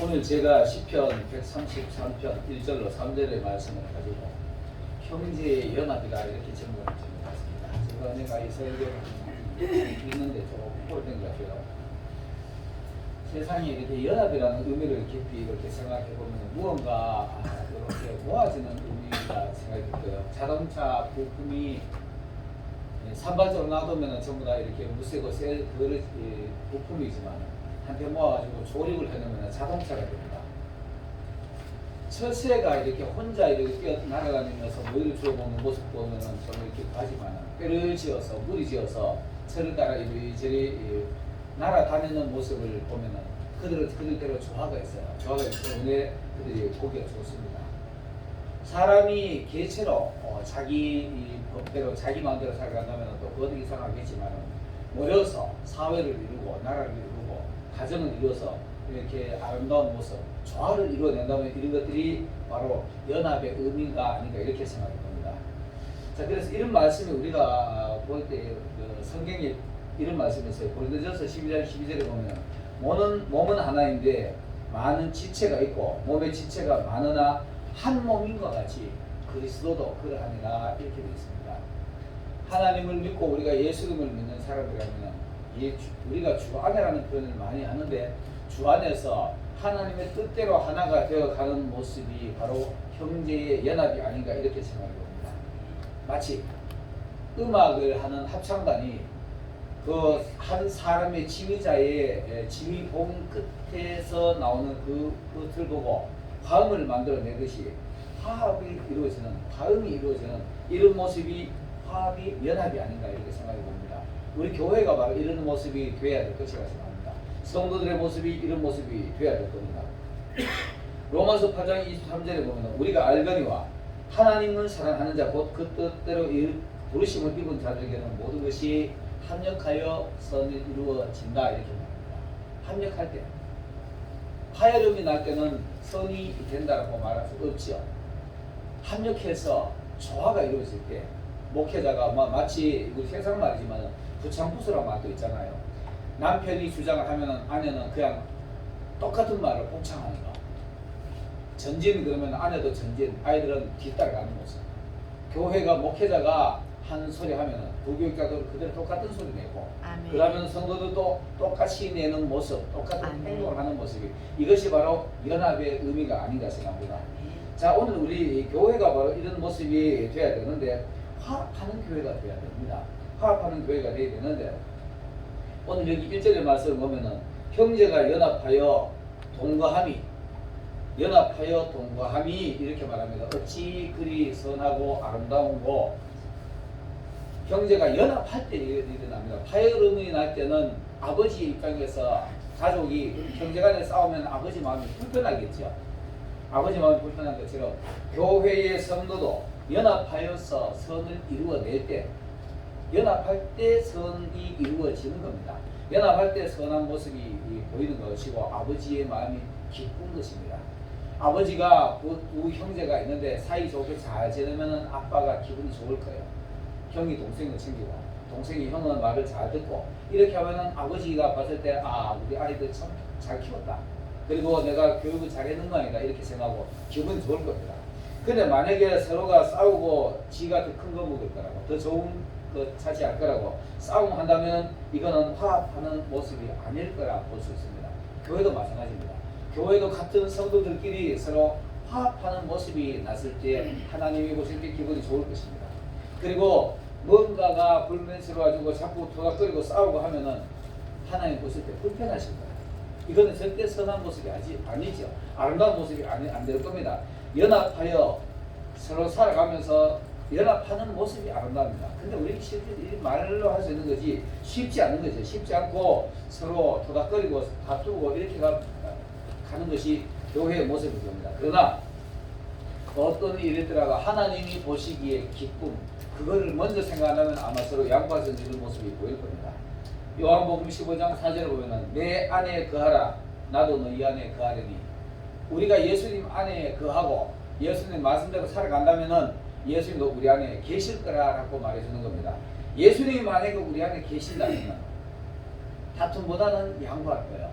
오늘 제가 시편 133편 1절로 3절의 말씀을 가지고 형제의 연합이다 이렇게 제목을 정해봤습니다. 제가 내가 이 설교를 읽는데 조금 오래된 것 같아요. 세상에 이렇게 연합이라는 의미를 깊이 이렇게 생각해 보면 무언가 아, 이렇게 모아지는 의미가 생각이 들고요. 자동차 부품이 예, 산발적으로 놔두면 전부 다 이렇게 무쇠고 새 그릇 이 부품이지만 한테 모아가지고 조립을 해놓으면 자동차가 됩니다. 철새가 이렇게 혼자 이렇게 뛰어 날아다니면서 모이를 주워 먹는 모습 보면은 좀 이렇게 가지만 뼈를 지어서 무리 지어서 철을 따라 이리저리 이 날아다니는 모습을 보면은 그들은 그들대로 조화가 있어요. 조화가 때문에 그들이 보기가 좋습니다. 사람이 개체로 어, 자기 이 법대로 자기 마음대로 살아간다면 또 그것도 이상하겠지만 모여서 사회를 이루고 나라를 이루고 가정을 이루어서 이렇게 아름다운 모습 조화를 이루어낸다면 이런 것들이 바로 연합의 의미가 아닌가 이렇게 생각이 듭니다. 자 그래서 이런 말씀이 우리가 볼때 그 성경에 이런 말씀이 있어요. 고린도전서 12장 12절에 보면 몸은 몸은 하나인데 많은 지체가 있고 몸의 지체가 많으나 한 몸인 것 같이 그리스도도 그러하니라 이렇게 되어 있습니다. 하나님을 믿고 우리가 예수님을 믿는 사람이라면 예, 주- 우리가 주 안에라는 표현을 많이 하는데 주 안에서 하나님의 뜻대로 하나가 되어가는 모습이 바로 형제의 연합이 아닌가 이렇게 생각이 듭니다. 마치 음악을 하는 합창단이 그 한 사람의 지휘자의 에, 지휘 봉 끝에서 나오는 그 끝을 보고 화음을 만들어내듯이 화합이 이루어지는 화음이 이루어지는 이런 모습이 화합이 연합이 아닌가 이렇게 생각이 봅니다. 우리 교회가 바로 이런 모습이 돼야 될 것이라 생각합니다. 성도들의 모습이 이런 모습이 돼야 될 겁니다. 로마서 8장 23절에 보면 우리가 알거니와 하나님을 사랑하는 자 곧 그 뜻대로 이 부르심을 입은 자들에게는 모든 것이 합력하여 선을 이루어진다 이렇게 말합니다. 합력할 때 파열음이 날 때는 선이 된다라고 말할 수 없지요. 합력해서 조화가 이루어질 때 목회자가 마- 마치 이거 세상 말이지만 부창부수라고 말도 있잖아요. 남편이 주장을 하면 아내는 그냥 똑같은 말을 복창하는 거. 전진 그러면 아내도 전진, 아이들은 뒤따라가는 모습. 교회가 목회자가 한 소리 하면 부교육자도 그대로 똑같은 소리 내고 아멘. 그러면 성도들도 똑같이 내는 모습, 똑같은 아멘. 행동을 하는 모습이 이것이 바로 연합의 의미가 아닌가 생각합니다. 자 오늘 우리 교회가 바로 이런 모습이 돼야 되는데 화합하는 교회가 돼야 됩니다. 화합하는 교회가 돼야 되는데 오늘 여기 1절의 말씀을 보면은 형제가 연합하여 동거함이 연합하여 동거함이 이렇게 말합니다. 어찌 그리 선하고 아름다운고 형제가 연합할 때 일어납니다. 파열음이 날 때는 아버지 입장에서 가족이 형제간에 싸우면 아버지 마음이 불편하겠죠. 아버지 마음이 불편한 것처럼 교회의 성도도 연합하여서 선을 이루어낼 때 연합할 때 선이 이루어지는 겁니다. 연합할 때 선한 모습이 보이는 것이고 아버지의 마음이 기쁜 것입니다. 아버지가 그두 형제가 있는데 사이 좋게 잘 지내면 아빠가 기분이 좋을 거예요. 형이 동생을 챙기고 동생이 형은 말을 잘 듣고 이렇게 하면은 아버지가 봤을 때 아 우리 아이들 참 잘 키웠다. 그리고 내가 교육을 잘했는 거 아니다 이렇게 생각하고 기분이 좋을 겁니다. 근데 만약에 서로가 싸우고 지가 더 큰 거 먹을 거라고 더 좋은 거 차지할 거라고 싸움한다면 이거는 화합하는 모습이 아닐 거라 볼 수 있습니다. 교회도 마찬가지입니다. 교회도 같은 성도들끼리 서로 화합하는 모습이 났을 때 하나님이 보실 때 기분이 좋을 것입니다. 그리고 뭔가가 불면스러워가지고 자꾸 도닥거리고 싸우고 하면은 하나님 보실 때 불편하실 거예요. 이거는 절대 선한 모습이 아니, 아니죠. 아름다운 모습이 아니, 안 될 겁니다. 연합하여 서로 살아가면서 연합하는 모습이 아름답니다. 근데 우리 말로 할 수 있는 거지 쉽지 않은 거죠. 쉽지 않고 서로 도닥거리고 다투고 이렇게 가, 가는 것이 교회의 모습일 겁니다. 그러나 어떤 일이더라도 하나님이 보시기에 기쁨 그거를 먼저 생각하면 아마 서로 이런 모습이 보일 겁니다. 요한복음 15장 4절에 보면은 내 안에 거하라 나도 너희 안에 거하리니 우리가 예수님 안에 거하고 예수님 말씀대로 살아간다면은 예수님도 우리 안에 계실 거라라고 말해주는 겁니다. 예수님이 만약에 우리 안에 계신다면 다툼보다는 양보할 거예요.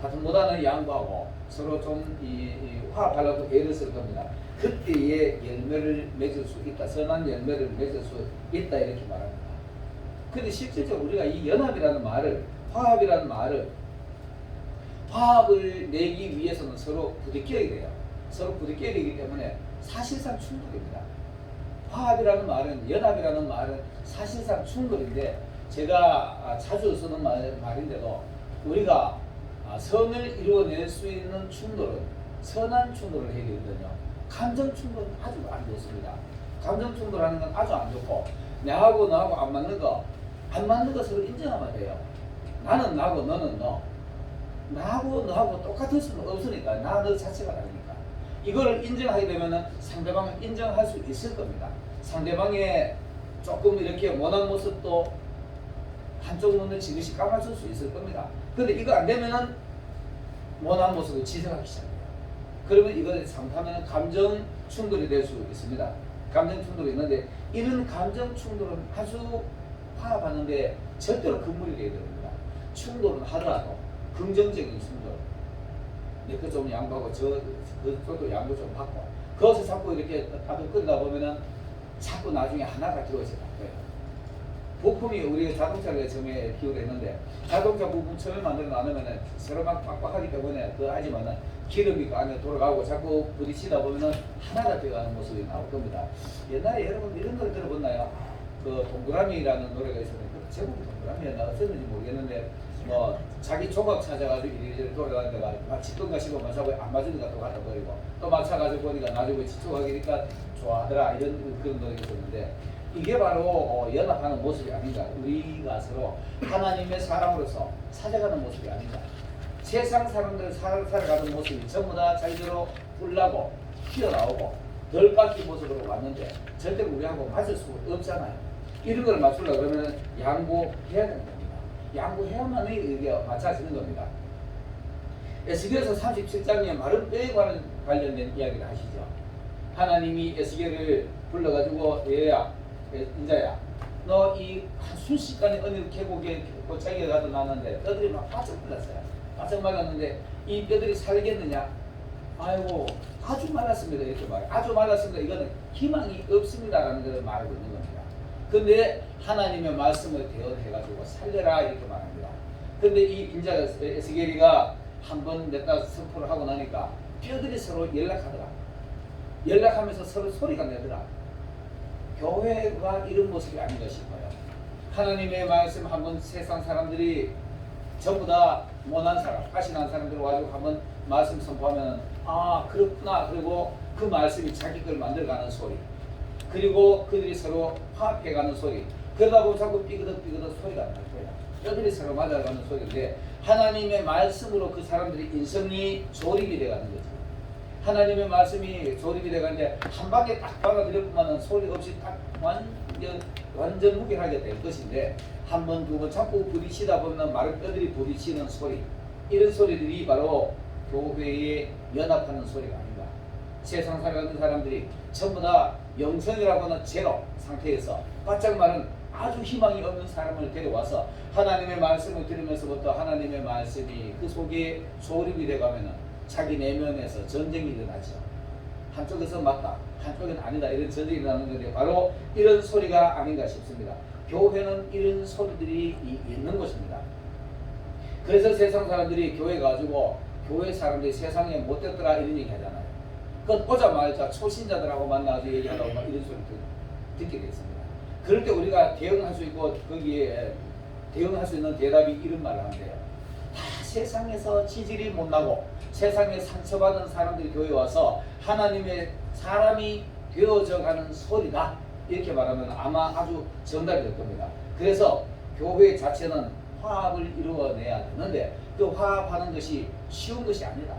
같은 보다는 양보하고 서로 좀 이, 이 화합하려고 애를 쓸 겁니다. 그때의 열매를 맺을 수 있다. 선한 열매를 맺을 수 있다 이렇게 말합니다. 근데 실질적으로 우리가 이 연합이라는 말을 화합이라는 말을 화합을 내기 위해서는 서로 부딪혀야 돼요. 서로 부딪혀야 되기 때문에 사실상 충돌입니다. 화합이라는 말은 연합이라는 말은 사실상 충돌인데 제가 아, 자주 쓰는 말, 말인데도 우리가 아, 선을 이루어낼 수 있는 충돌은 선한 충돌을 해야 되거든요. 감정 충돌은 아주 안 좋습니다. 감정 충돌하는 건 아주 안 좋고 내하고 너하고 안 맞는 거 안 맞는 것을 인정하면 돼요. 나는 나고 너는 너. 나하고 너하고 똑같을 수는 없으니까 나 너 자체가 다르니까 이걸 인정하게 되면은 상대방을 인정할 수 있을 겁니다. 상대방의 조금 이렇게 원한 모습도 한쪽 눈을 지그시 감아줄 수 있을 겁니다. 근데 이거 안 되면은 원한 모습을 지적하기 시작해요. 그러면 이걸 상담하면 감정 충돌이 될 수 있습니다. 감정 충돌이 있는데 이런 감정 충돌은 아주 화합하는데 절대로 금물이 되어야 됩니다. 충돌은 하더라도 긍정적인 충돌. 네, 그좀 양보하고 저 그것도 양보 좀 받고 그것을 자꾸 이렇게 다독거리다 보면은 자꾸 나중에 하나가 되어져 바뀌어요. 부품이 우리 자동차를 처음에 기울여 했는데 자동차 부품 처음에 만들어 놔놓으면 서로 막 빡빡하기 때문에 그 하지만은 기름이 그 안에 돌아가고 자꾸 부딪히다 보면은 하나가 되어가는 모습이 나올 겁니다. 옛날에 여러분 이런 노래 들어봤나요? 그 동그라미라는 노래가 있었는데 그 제목이 동그라미였나 어땠는지 모르겠는데 뭐 자기 조각 찾아가지고 이리저리 돌아가는 데가 막 집던가 싶어 마차고 안 맞으니까 또 갖다 버리고 또 마차가지고 보니까 나중에 지쳐가니까 좋아하더라 이런 그런 노래가 있었는데 이게 바로 어, 연합하는 모습이 아닌가. 우리가 서로 하나님의 사람으로서 찾아가는 모습이 아닌가. 세상 사람들 살, 살아가는 모습이 전부 다 자기대로 뿔나고 튀어나오고 덜 깎인 모습으로 왔는데 절대로 우리하고 맞을 수 없잖아요 이런 걸 맞추려고 그러면 양보해야 되는 겁니다. 양보해야만 이게 맞춰지는 겁니다. 에스겔서 37장에 마른 뼈에 관련- 관련된 이야기를 하시죠. 하나님이 에스겔을 불러가지고 얘야 에, 인자야 너 이 순식간에 어느 계곡에 고창에 가서 나왔는데 뼈들이 막 바짝 말랐어요. 바짝 말랐는데 이 뼈들이 살겠느냐? 아이고 아주 말랐습니다. 이렇게 말해 아주 말랐습니다. 이거는 희망이 없습니다라는 것을 말하고 있는 겁니다 근데 하나님의 말씀을 대언해가지고 살려라 이렇게 말합니다 근데 이 인자 에스겔이가 한번 냈다 선포를 하고 나니까 뼈들이 서로 연락하더라 연락하면서 서로 소리가 내더라. 교회가 이런 모습이 아닌가 싶어요. 하나님의 말씀 한번 세상 사람들이 전부 다 못난 사람, 가신한 사람들 와가지고 한번 말씀 선포하면 아 그렇구나 그리고 그 말씀이 자기 걸 만들어가는 소리 그리고 그들이 서로 화합해가는 소리 그러다 보면 자꾸 삐그덕 삐그덕 소리가 날 거야. 뼈들이 서로 맞아가는 소리인데 하나님의 말씀으로 그 사람들이 인성이 조립이 돼가는 거지. 하나님의 말씀이 조립이 돼가는데 한 방에 딱 받아들였구만은 소리 없이 딱 완전 완전 무결하게 될 것인데 한 번 두 번 자꾸 부딪히다 보면 마른 뼈들이 부딪히는 소리 이런 소리들이 바로 교회에 연합하는 소리가 아닌가 세상 살아가는 사람들이 전부 다 하는 제로 상태에서 바짝 마른 아주 희망이 없는 사람을 데려와서 하나님의 말씀을 들으면서부터 하나님의 말씀이 그 속에 조립이 돼가면은 자기 내면에서 전쟁이 일어나죠. 한쪽에서 맞다, 한쪽은 아니다 이런 전쟁이 일어나는 건데 바로 이런 소리가 아닌가 싶습니다. 교회는 이런 소리들이 이- 있는 것입니다. 그래서 세상 사람들이 교회 가지고 교회 사람들이 세상에 못됐더라 이런 얘기 하잖아요. 그건 오자마자 초신자들하고 만나서 얘기하다고 막 이런 소리 듣, 듣게 됐습니다. 그럴 때 우리가 대응할 수 있고 거기에 대응할 수 있는 대답이 이런 말을 하는데요. 다 세상에서 지질이 못나고 세상에 상처받은 사람들이 교회 와서 하나님의 사람이 되어져 가는 소리다. 이렇게 말하면 아마 아주 정답이 될 겁니다. 그래서 교회 자체는 화합을 이루어내야 되는데 그 화합하는 것이 쉬운 것이 아니다.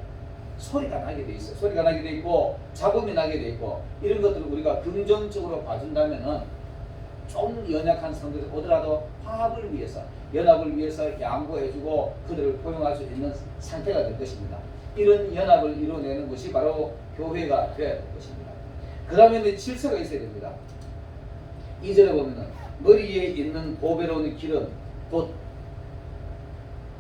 소리가 나게 돼 있어. 소리가 나게 돼 있고 잡음이 나게 돼 있고 이런 것들을 우리가 긍정적으로 봐준다면은 좀 연약한 성도들 오더라도 화합을 위해서 연합을 위해서 양보해주고 그들을 포용할 수 있는 상태가 될 것입니다. 이런 연합을 이루어내는 것이 바로 교회가 되어야 될 것입니다. 그 다음에 질서가 있어야 됩니다. 2절에 보면은 머리에 있는 보배로운 기름 곧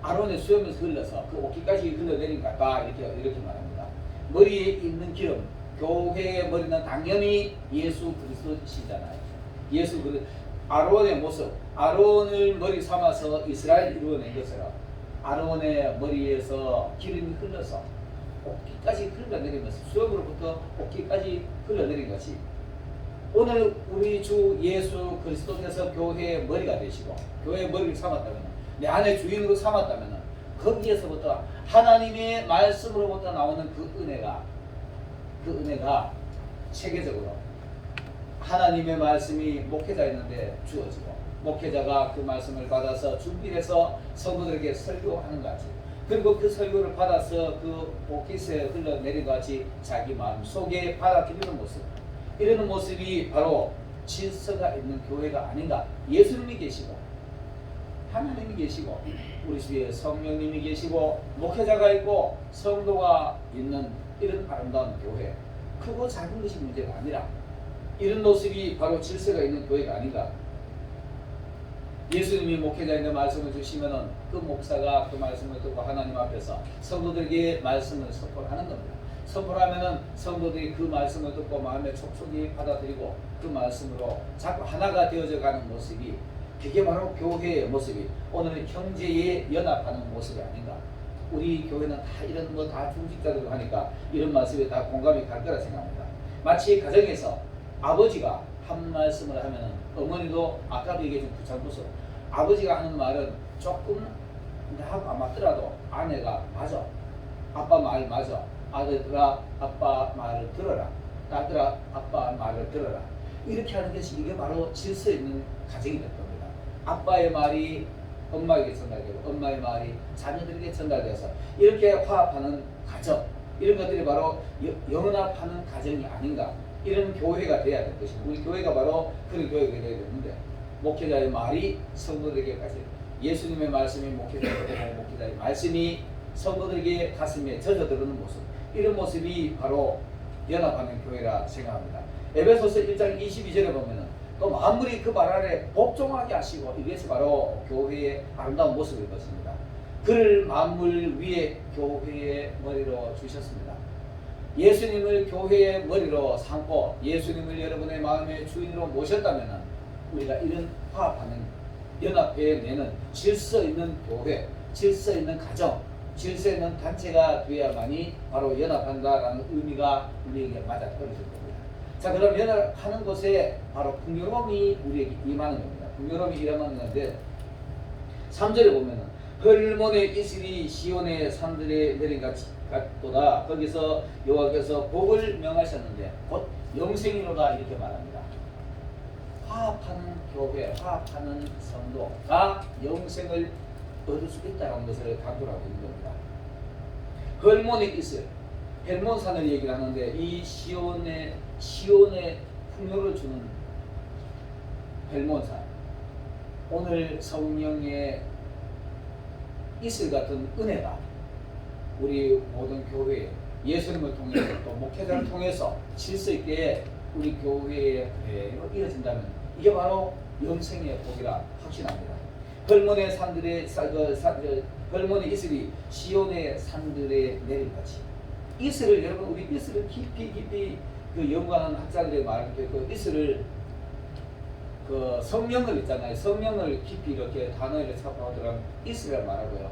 아론의 수염에서 흘러서 그 옷깃까지 흘러내린 것다 이렇게 이렇게 말합니다. 머리에 있는 기름, 교회의 머리는 당연히 예수 그리스도시잖아요. 예수 그리 아론의 모습, 아론을 머리 삼아서 이스라엘 이루어낸 것처럼 아론의 머리에서 기름이 흘러서 옷깃까지 흘러내리면서 수염으로부터 옷깃까지 흘러내린 것이 오늘 우리 주 예수 그리스도께서 교회의 머리가 되시고 교회의 머리를 삼았다면 내 안에 주인으로 삼았다면 거기에서부터 하나님의 말씀으로부터 나오는 그 은혜가 그 은혜가 체계적으로 하나님의 말씀이 목회자였는데 주어지고 목회자가 그 말씀을 받아서 준비해서 성도들에게 설교하는 것 같이 그리고 그 설교를 받아서 그 옷깃에 흘러내린 것 같이 자기 마음 속에 받아들이는 모습. 이러는 모습이 바로 질서가 있는 교회가 아닌가. 예수님이 계시고 하나님이 계시고 우리 주위에 성령님이 계시고 목회자가 있고 성도가 있는 이런 아름다운 교회 크고 작은 것이 문제가 아니라 이런 모습이 바로 질서가 있는 교회가 아닌가 예수님이 목회자인데 말씀을 주시면은 그 목사가 그 말씀을 듣고 하나님 앞에서 성도들에게 말씀을 선포하는 겁니다. 선포하면은 성도들이 그 말씀을 듣고 마음에 촉촉히 받아들이고 그 말씀으로 자꾸 하나가 되어져 가는 모습이 그게 바로 교회의 모습이 오늘 형제의 연합하는 모습이 아닌가. 우리 교회는 다 이런 뭐다 중직자들도 하니까 이런 말씀에 다 공감이 갈 거라 생각합니다. 마치 가정에서 아버지가 한 말씀을 하면은 어머니도 아까도 얘기했던 부창부서 아버지가 하는 말은 조금 나하고 안 맞더라도 아내가 맞아 아빠 말 맞아 아들아 아빠 말을 들어라 딸들아 아빠 말을 들어라 이렇게 하는 것이 이게 바로 질서 있는 가정이 될 겁니다 아빠의 말이 엄마에게 전달되고 엄마의 말이 자녀들에게 전달돼서 이렇게 화합하는 가정 이런 것들이 바로 여- 연합하는 가정이 아닌가 이런 교회가 돼야 될 것입니다. 우리 교회가 바로 그런 교회가 돼야 되는데 목회자의 말이 성도들에게까지 예수님의 말씀이 목회자의 되고 목회자의 말씀이 성도들에게 가슴에 젖어들어오는 모습 이런 모습이 바로 연합하는 교회라 생각합니다. 에베소서 1장 22절에 보면은 또 만물이 그말 아래 복종하게 하시고 이것이 바로 교회의 아름다운 모습일 것입니다. 그를 만물 위에 교회의 머리로 주셨습니다. 예수님을 교회의 머리로 삼고 예수님을 여러분의 마음의 주인으로 모셨다면 우리가 이런 화합하는 연합해내는 질서 있는 교회, 질서 있는 가정, 질서 있는 단체가 되어야만이 바로 연합한다라는 의미가 우리에게 맞아 떨어질 겁니다. 자 그럼 연합하는 곳에 바로 풍요로움이 우리에게 임하는 겁니다. 풍요로움이 임하는 건데 3절에 보면은 헐몬의 이슬이 시온의 산들에 내린 같보다 거기서 여호와께서 복을 명하셨는데 곧 영생이로다 이렇게 말합니다. 화합하는 교회, 화합하는 성도가 영생을 얻을 수 있다는 것을 강조하고 있는 겁니다. 헐몬의 이슬, 헬몬산을 얘기를 하는데 이 시온의 시온의 풍요를 주는 헬몬산 오늘 성령의 이슬 같은 은혜가 우리 모든 교회 예수님을 통해서 또 목회자를 통해서 질서 있게 우리 교회에 그대로 이어진다면 이게 바로 영생의 복이라 확신합니다. 헐몬의 산들의 사, 그, 사, 그, 헐몬의 이슬이 시온의 산들에 내린 같이 이슬을 여러분 우리 이슬을 깊이 깊이 그 연구하는 학자들의 말을 그 이슬을 그 성령을 있잖아요. 성령을 깊이 이렇게 단어를 들어가면 이슬을 말하고요.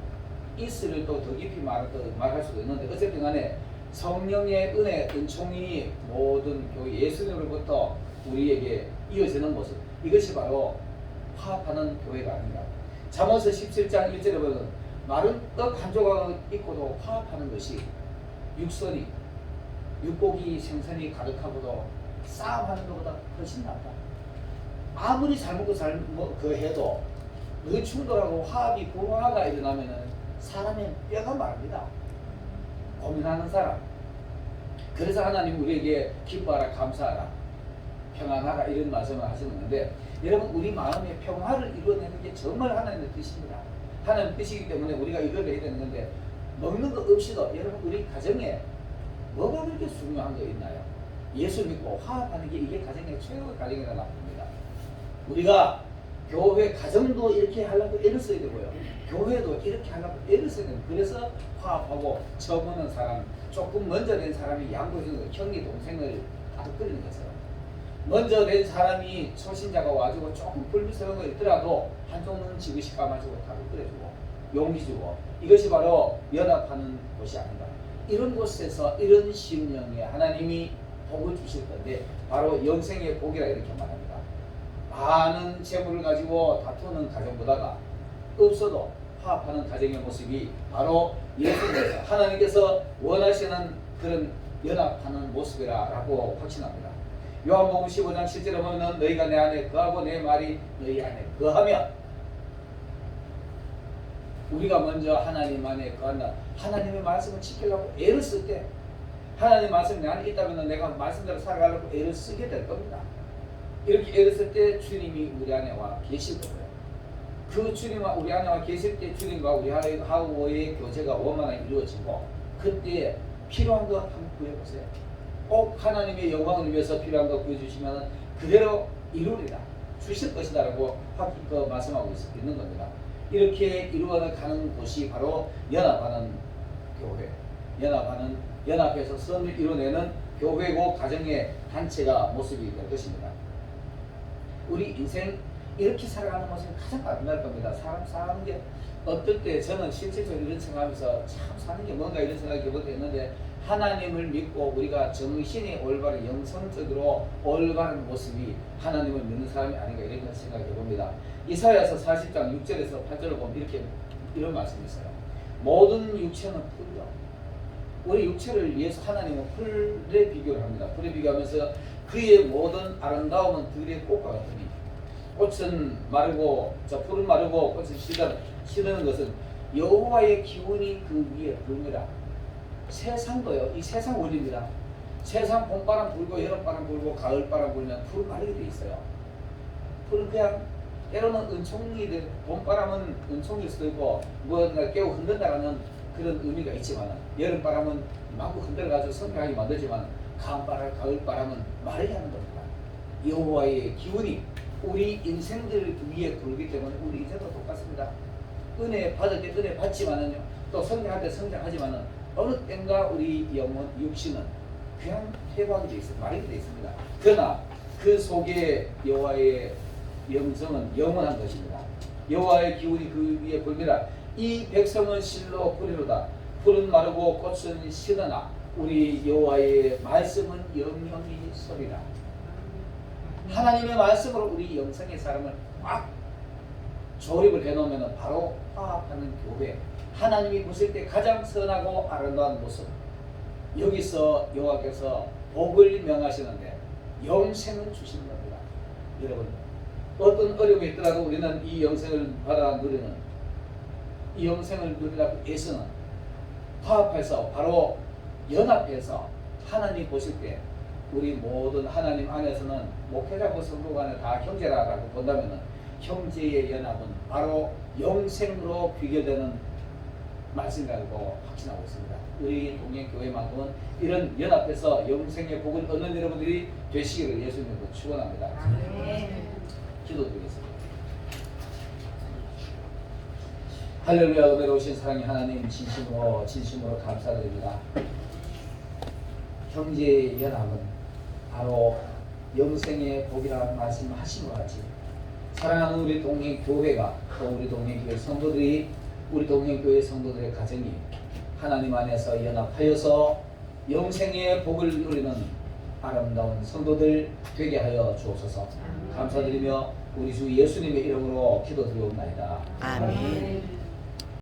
이슬을 또더 깊이 말, 또 말할 수도 있는데 어쨌든 간에 성령의 은혜, 은총이 모든 교회 예수님으로부터 우리에게 이어지는 모습 이것이 바로 화합하는 교회가 아닌가. 잠언서 17장 1절에 보면 마른 떡 한 조각을 입고도 화합하는 것이 육선이 육고기 생선이 가득하고도 싸움하는 것보다 훨씬 낫다. 아무리 잘 먹고 잘그 해도 그 충돌하고 화합이 불화가 일어나면은 사람의 뼈가 마릅니다. 고민하는 사람. 그래서 하나님 우리에게 기뻐하라 감사하라 평안하라 이런 말씀을 하시는데 여러분 우리 마음의 평화를 이루어내는 게 정말 하나님의 뜻입니다. 하나님 뜻이기 때문에 우리가 이걸 해야 되는 건데 먹는 것 없이도 여러분 우리 가정에 뭐가 그렇게 중요한 게 있나요? 예수 믿고 화합하는 게 이게 가정의 최고의 가정이라 나쁩니다. 우리가 교회 가정도 이렇게 하려고 애를 써야 되고요. 교회도 이렇게 하려고 애를 써야 됩니다. 그래서 화합하고 처음 오는 사람, 조금 먼저 된 사람이 양보해주는 거, 형이 동생을 다독거리는 거죠. 먼저 된 사람이 초신자가 와주고 조금 불미스러운 거 있더라도 한쪽은 지그시 감아주고 다독거려주고 용기 주고 이것이 바로 연합하는 곳이 아닌가. 이런 곳에서 이런 심령에 하나님이 복을 주실 건데 바로 영생의 복이라 이렇게 말합니다. 많은 재물을 가지고 다투는 가정보다가 없어도 화합하는 가정의 모습이 바로 예수님께서 하나님께서 원하시는 그런 연합하는 모습이라고 확신합니다. 요한복음 15장 7절에 보면 너희가 내 안에 거하고 내 말이 너희 안에 거하면 우리가 먼저 하나님 안에 거한다. 하나님의 말씀을 지키려고 애를 쓸 때 하나님 말씀이 내 안에 있다면 내가 말씀대로 살아가려고 애를 쓰게 될 겁니다. 이렇게 애를 쓸 때 주님이 우리 안에 와 계실 거고요. 그 주님과 우리 안에 와 계실 때 주님과 우리 하우의 교제가 원만하게 이루어지고 그때 필요한 거 한번 구해보세요. 꼭 하나님의 영광을 위해서 필요한 거 구해주시면 그대로 이루리라 주실 것이다라고 확그 말씀하고 있- 있는 겁니다. 이렇게 이루어가는 곳이 바로 연합하는 교회, 연합하는 연합해서 선을 이루어내는 교회고 가정의 단체가 모습이 될 것입니다. 우리 인생 이렇게 살아가는 모습이 가장 아름다울 겁니다. 사람 사는 게 어떨 때 저는 실질적으로 이런 생각하면서 참 사는 게 뭔가 이런 생각이 해보게 했는데 하나님을 믿고 우리가 정신이 올바른 영성적으로 올바른 모습이 하나님을 믿는 사람이 아닌가 이런 생각이 해봅니다. 이사야서 40장 6절에서 8절을 보면 이렇게 이런 말씀이 있어요. 모든 육체는 풀이요. 우리 육체를 위해서 하나님은 풀에 비교를 합니다. 풀에 비교하면서 그의 모든 아름다움은 들의 꽃과 같으니 꽃은 마르고 저 풀은 마르고 꽃은 시들 시드는 것은 여호와의 기운이 그 위에 불니라. 세상도요. 이 세상 원리입니다. 세상 봄바람 불고 여름바람 불고 가을바람 불면 풀 마르게 돼 있어요. 풀은 그냥 때로는 은총이 돼 봄바람은 은총일 수도 있고 뭐가 깨고 흔든다라는 그런 의미가 있지만 여름바람은 마구 흔들어가지고 성장하게 만들지만 가을바람, 가을바람은 마르게 하는 겁니다. 여호와의 기운이 우리 인생들 위에 불기 때문에 우리 인생도 똑같습니다. 은혜 받을 때 은혜 받지만은요 또 성장할 때 성장하지만은 어느 때인가 우리 영혼 육신은 그냥 퇴보하게 돼 있습니다. 마르게 돼 있습니다. 그러나 그 속에 여호와의 영성은 영원한 것입니다. 여호와의 기운이 그 위에 불미라. 이 백성은 실로 뿌리로다. 풀은 마르고 꽃은 시드나 우리 여호와의 말씀은 영영이 소리라. 하나님의 말씀으로 우리 영성의 사람을 꽉 조립을 해놓으면 바로 화합하는 교회. 하나님이 보실 때 가장 선하고 아름다운 모습. 여기서 여호와께서 복을 명하시는데 영생을 주시는 겁니다. 여러분 어떤 어려움이 있더라도 우리는 이 영생을 받아 누리는 이 영생을 누리라고 애쓰는 화합해서 바로 연합해서 하나님 보실 때 우리 모든 하나님 안에서는 목회자고 성도 간에 다 형제라고 본다면 형제의 연합은 바로 영생으로 비교되는 말씀이라고 확신하고 있습니다. 우리 동행교회만큼은 이런 연합해서 영생의 복을 얻는 여러분들이 되시기를 예수님으로 축원합니다. 기도드리겠습니다. 할렐루야 은혜로우신 사랑의 하나님 진심으로 진심으로 감사드립니다. 형제의 연합은 바로 영생의 복이라는 말씀하신 것 같이 사랑하는 우리 동행 교회가 또 우리 동행 교회 성도들이 우리 동행 교회 성도들의 가정이 하나님 안에서 연합하여서 영생의 복을 누리는 아름다운 성도들 되게 하여 주옵소서. 감사드리며 우리 주 예수님의 이름으로 기도드리옵나이다. 아멘.